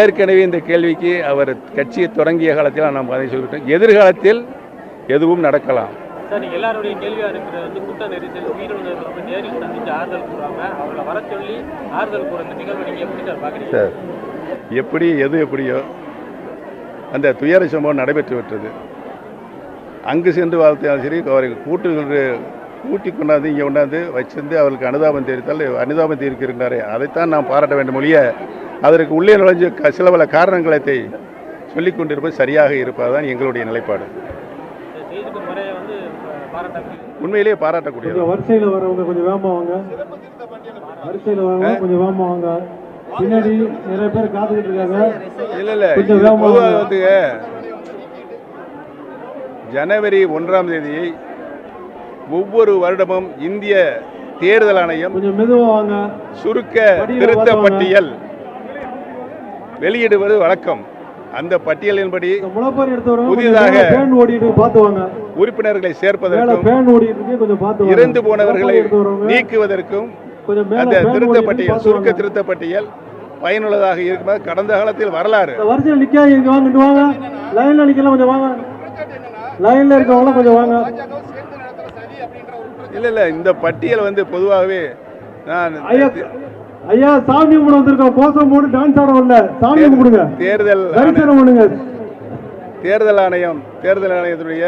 ஏற்கனவே இந்த கேள்விக்கு அவர் கட்சியை தொடங்கிய காலத்தில் நாம் அதை சொல்லிட்டோம் எதிர்காலத்தில் எதுவும் நடக்கலாம். சார் நீங்க எல்லாருடைய கேள்வியா இருக்கிறது வந்து கூட்ட நெரிசல் உயிரிழந்தவர்களை போய் நேரில் சந்திச்சு ஆறுதல் கூறாம அவங்கள வர சொல்லி ஆறுதல் கூற இந்த நிகழ்வை நீங்க எப்படி சார் பாக்குறீங்க சார் எப்படி எது எப்படியோ அந்த துயர சம்பவம் நடைபெற்று விட்டது. அங்கு சென்று வாழ்த்தாலும் சரி அவரை கூட்டு கூட்டி கொண்டாந்து இங்கே கொண்டாந்து வச்சிருந்து அவருக்கு அனுதாபம் தெரிவித்தால் அனுதாபம் தெரிவிக்கின்றாரே அதைத்தான் நாம் பாராட்ட வேண்டும் ஒழிய அதற்கு உள்ளே நுழைஞ்ச க- சில பல காரணங்களை சொல்லிக் கொண்டிருப்பது சரியாக இருப்பதுதான் எங்களுடைய நிலைப்பாடு. உண்மையிலேயே பாராட்டக்கூடியது. கொஞ்சம் வரிசையில் வரவங்க கொஞ்சம் வாங்க. வரிசையில் வரவங்க கொஞ்சம் வேகமா வாங்க. பின்னாடி நிறைய பேர் காத்துக்கிட்டு இருக்காங்க. இல்ல இல்ல கொஞ்சம். வந்துங்க ஜனவரி ஒன்றாம் தேதியை ஒவ்வொரு வருடமும் இந்திய தேர்தல் ஆணையம் சுருக்க திருத்த. பட்டியல் வெளியிடுவது வழக்கம். அந்த பட்டியலின்படி புதிதாக உறுப்பினர்களை சேர்ப்பதற்கும் இறந்து போனவர்களை நீக்குவதற்கும் அந்த திருத்த பட்டியல் சுருக்க. திருத்த பட்டியல் பயனுள்ளதாக இருக்கும் கடந்த காலத்தில் வரலாறு. லைன்ல நிக்கலாம் கொஞ்சம் வாங்க. லைன்ல இருக்கவங்க கொஞ்சம் வாங்க பாஜகவை சேர்ந்து நடத்துற சரி அப்படின்ற ஒரு பிரச்சனை இல்ல இல்ல இந்த பட்டியல் வந்து பொதுவாகவே நான் ஐயா சாமி கும்பிட வந்திருக்கோம். கோசம் போட்டு டான்ஸ் ஆட வரல. சாமி கும்பிடுங்க. தேர்தல் தரிசனம் பண்ணுங்க. தேர்தல் ஆணையம் தேர்தல் ஆணையத்துடைய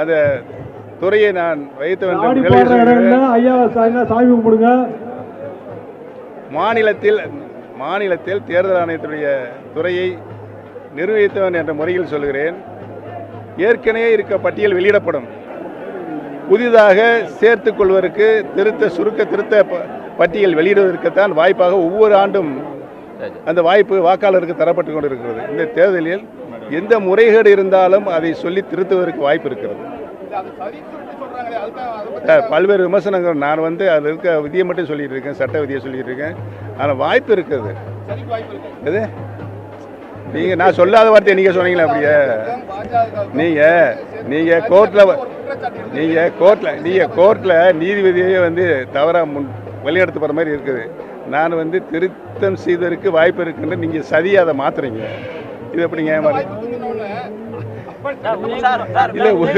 அந்த துறையை நான் வைத்த வேண்டும். ஐயா சாமி கும்பிடுங்க. மாநிலத்தில் மாநிலத்தில் தேர்தல் ஆணையத்துடைய துறையை நிர்வகித்தவன் என்ற முறையில் சொல்கிறேன். ஏற்கனவே இருக்க பட்டியல் வெளியிடப்படும். புதிதாக சேர்த்து கொள்வதற்கு திருத்த சுருக்க திருத்த ப- பட்டியல் வெளியிடுவதற்குத்தான் வாய்ப்பாக ஒவ்வொரு ஆண்டும் அந்த வாய்ப்பு வாக்காளருக்கு தரப்பட்டு கொண்டிருக்கிறது. இந்த தேர்தலில் எந்த முறைகேடு இருந்தாலும் அதை சொல்லி திருத்துவதற்கு வாய்ப்பு இருக்கிறது. பல்வேறு விமர்சனங்கள் நான் வந்து அதில் இருக்க விதியை மட்டும் சொல்லிட்டு இருக்கேன் சட்ட விதியை சொல்லிட்டு இருக்கேன். ஆனால் வாய்ப்பு இருக்குது. சரிக்கு எது நான் சொல்லாத வார்த்தையை நீங்கள் சொன்னீங்களா அப்படியே. நீங்கள் நீங்கள் கோர்ட்டில் நீங்கள் கோர்ட்டில் நீங்கள் கோர்ட்டில் நீதிபதியே வந்து தவறாக முன் வழிநடத்து போகிற மாதிரி இருக்குது. நான் வந்து திருத்தம் செய்ததற்கு வாய்ப்பு இருக்குன்னு நீங்கள் சதியாக அதை மாத்துறீங்க. இது எப்படி ஏமாறு இல்லை ஒரு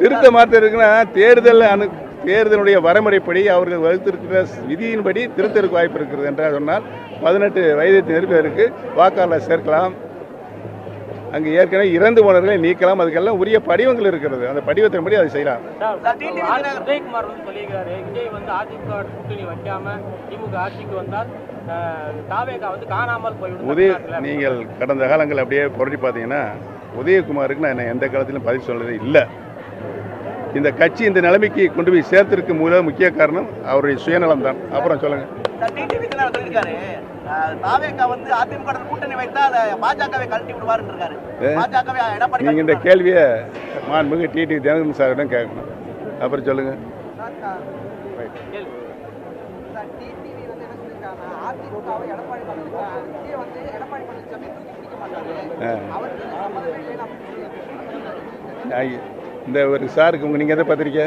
திருத்த மாற்றம் இருக்குன்னா தேர்தல் அனு தேர்தலுடைய வரைமுறைப்படி அவர்கள் வகுத்திருக்கிற விதியின்படி திருத்தருக்கு வாய்ப்பு இருக்கிறது என்றால் சொன்னால் பதினெட்டு வயதை நிரம்பியவருக்கு வாக்காளர் சேர்க்கலாம். அங்கு ஏற்கனவே இறந்து போனவர்களை நீக்கலாம். அதுக்கெல்லாம் உரிய படிவங்கள் இருக்கிறது. அந்த படிவத்தின்படி அதை செய்யலாம். உதயகுமார் வந்து சொல்லியிருக்காரு. விஜய் வந்து அதிமுக கூட்டணி வைக்காம திமுக ஆட்சிக்கு வந்தால் அஹ், தாவேகா வந்து காணாமல் போய்விடும். உதய. நீங்கள் கடந்த காலங்கள் அப்படியே புரட்டி பார்த்தீங்கன்னா உதயகுமாருக்கு நான் என்ன எந்த காலத்திலும் பதில் சொல்றது இல்லை. இந்த கட்சி இந்த நிலைமைக்கு கொண்டு போய் சேர்த்திருக்க மூல முக்கிய காரணம் அவருடைய சுயநலம் தான் அப்புறம் சொல்லுங்க டிடிவி தினகரன் சொல்லியிருக்காரு அஹ், தாவேகா வந்து அதிமுக வுடன் கூட்டணி வைத்தால் பாஜகவை கழட்டி விடுவாருன்னு இருக்காரு. பாஜகவை எடப்பாடி நீங்கள் இந்த கேள்வியை மாண்புமிகு டிடி தினகரன் சாரிடம் கேட்கணும். அப்புறம் சொல்லுங்க. இந்த ஒரு சாருக்கு நீங்கள் எதை பார்த்துருக்கீங்க?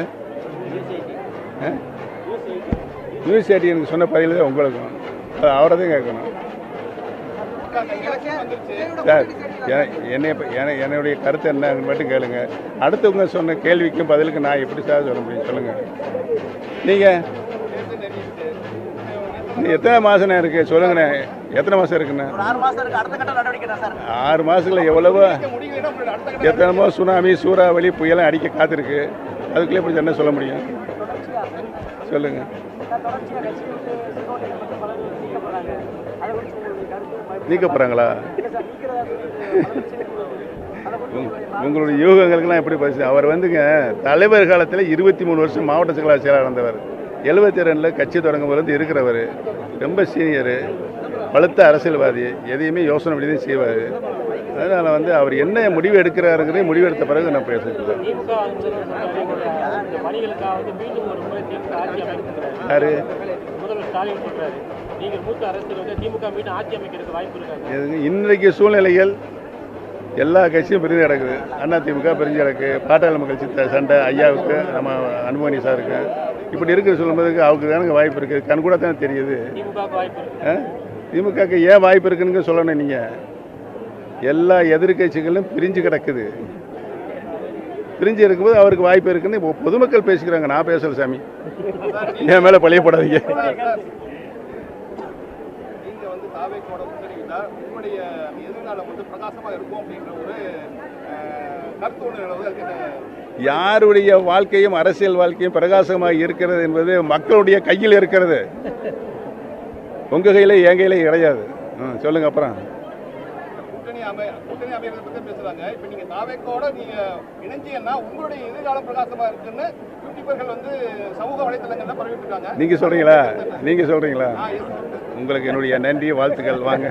நியூஸ் எயிட்டி எனக்கு சொன்ன பதில் தான் உங்களுக்கும். அது அவரை தான் கேட்கணும். சார் என்னை என்னுடைய கருத்து என்னன்னு மட்டும் கேளுங்க. அடுத்தவங்க சொன்ன கேள்விக்கும் பதிலுக்கு நான் எப்படி சார் சொல்ல முடியும்? சொல்லுங்க. நீங்கள் எத்தனை மாதம் இருக்கு? சொல்லுங்கண்ணே. எத்தனை மாதம் இருக்குண்ணே? ஆறு மாதத்துல எவ்வளவோ எத்தனைமோ சுனாமி சூறாவளி புயலாம் அடிக்க காத்திருக்கு. அதுக்குள்ளே இப்படி என்ன சொல்ல முடியும்? சொல்லுங்க. நீக்க போகிறாங்களா உங்களுடைய யூகங்களுக்கெல்லாம் எப்படி பேசு அவர் வந்துங்க தலைவர் காலத்தில் இருபத்தி மூணு வருஷம் மாவட்ட செயலாளர் செயலாளர் இருந்தவர் எழுபத்தி ரெண்டில் கட்சி தொடங்கும் போது இருக்கிறவர். ரொம்ப சீனியரு பழுத்த அரசியல்வாதி. எதையுமே யோசனை பண்ணி தான் செய்வார். அதனால் வந்து அவர் என்ன முடிவு எடுக்கிறாருங்கிறதே முடிவு எடுத்த பிறகு நான் பேசுகிறேன் யாரு? ஸ்டாலின் சொல்றாரு நீங்கள் மூத்த அரசியல் வந்து திமுக மீண்டும் ஆட்சி அமைக்கிறதுக்கு வாய்ப்பு இருக்காங்க? இன்றைக்கு சூழ்நிலைகள் எல்லா கட்சியும் பிரிஞ்சு கிடக்குது. அண்ணா திமுக பிரிஞ்சு கிடக்கு. பாட்டாளி மக்கள் சண்டை ஐயாவுக்கு நம்ம அன்புமணி சாருக்கு. இப்படி இருக்கிற சொல்லும்போதுக்கு அவருக்கு தானுங்க வாய்ப்பு இருக்குது கண் கூட தான் தெரியுது? திமுகக்கு ஏன் வாய்ப்பு இருக்குன்னு சொல்லணும் நீங்கள் எல்லா எதிர்க்கட்சிகளும் பிரிஞ்சு கிடக்குது. பிரிஞ்சு இருக்கும்போது அவருக்கு வாய்ப்பு இருக்குன்னு இப்போ பொதுமக்கள் பேசிக்கிறாங்க. நான் பேசல சாமி. என் மேலே பழியப்படாதீங்க யாருடைய வாழ்க்கையும் அரசியல் வாழ்க்கையும் பிரகாசமாக இருக்கிறது என்பது மக்களுடைய கையில் இருக்கிறது. உங்க கையில என் கையில கிடையாது. ம், சொல்லுங்க அப்புறம். கூட்டணி அமை கூட்டணி அமைகிறத பத்தி பேசுறாங்க. இப்ப நீங்க தாவேக்கோட நீங்க இணைஞ்சீங்கன்னா உங்களுடைய எதிர்காலம் பிரகாசமா இருக்குன்னு யூடியூபர்கள் வந்து சமூக வலைத்தளங்கள்ல பரவிட்டு இருக்காங்க. நீங்க சொல்றீங்களா? நீங்க சொல்றீங்களா? நான் எஸ் உங்களுக்கு என்னுடைய நன்றி வாழ்த்துக்கள். வாங்க.